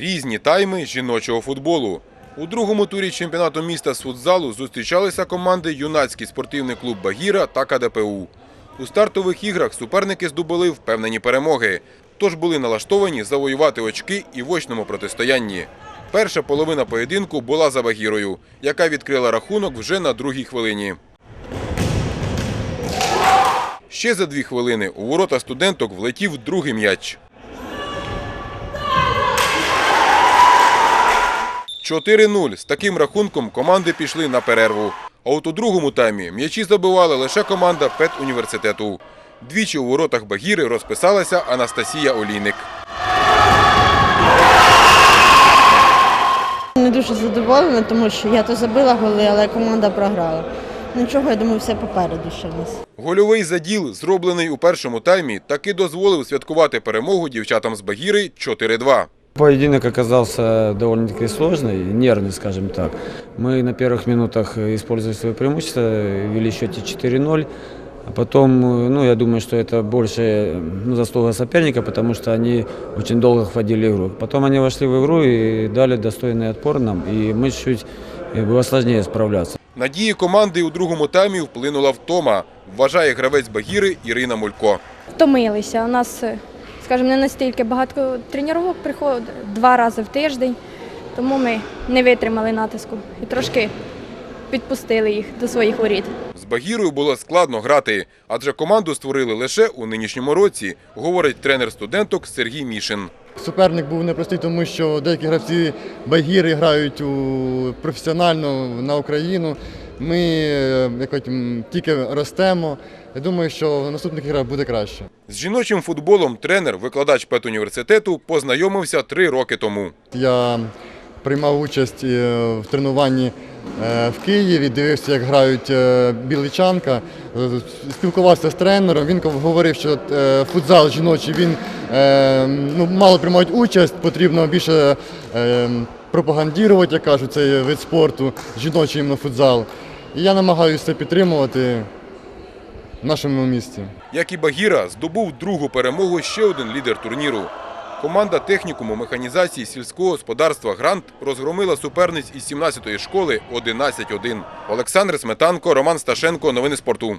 Різні тайми жіночого футболу. У другому турі чемпіонату міста з футзалу зустрічалися команди Юнацький спортивний клуб Багіра та КДПУ. У стартових іграх суперники здобули впевнені перемоги, тож були налаштовані завоювати очки і в очному протистоянні. Перша половина поєдинку була за Багірою, яка відкрила рахунок вже на другій хвилині. Ще за дві хвилини у ворота студенток влетів другий м'яч. 4-0. З таким рахунком команди пішли на перерву. А от у другому таймі м'ячі забивала лише команда педуніверситету. Двічі у воротах Багіри розписалася Анастасія Олійник. Не дуже задоволена, тому що я то забила голи, але команда програла. Нічого, я думаю, все попереду ще в нас. Гольовий заділ, зроблений у першому таймі, таки дозволив святкувати перемогу дівчатам з Багіри 4-2. Поединок оказался довольно-таки сложный, нервный, скажем так. Мы на первых минутах использовали свое преимущество, вели в счете 4-0. А потом, ну, я думаю, что это больше ну, заслуга соперника, потому что они очень долго входили в игру. Потом они вошли в игру и дали достойный отпор нам, и мы чуть-чуть э, было сложнее справляться. На дії команди у другому таймі вплинула втома, вважає гравець Багіри Ірина Мулько. втомилися. У нас, е, скажімо, не настільки багато тренувань приходить два рази в тиждень, тому ми не витримали натиску і трошки підпустили їх до своїх воріт. З Багірою було складно грати, адже команду створили лише у нинішньому році, говорить тренер студенток Сергій Мішин. Суперник був непростий, тому що деякі гравці Байгіри грають у професіонально на Україну. Ми е, якось, тільки ростемо. Я думаю, що в наступних іграх буде краще. З жіночим футболом тренер, викладач педуніверситету, познайомився три роки тому. Я приймав участь е, в тренуванні е, в Києві, дивився, як грають е, біличанка, спілкувався з тренером. Він говорив, що футзал жіночий він ну, мало приймають участь, потрібно більше пропагандувати, як кажуть, цей вид спорту, жіночий іменно футзал. І я намагаюся це підтримувати нашому місті. Як і Багіра, здобув другу перемогу ще один лідер турніру. Команда технікуму механізації сільського господарства Грант розгромила суперниць із 17-ї школи 11-1. Олександр Сметанко, Роман Сташенко. Новини спорту.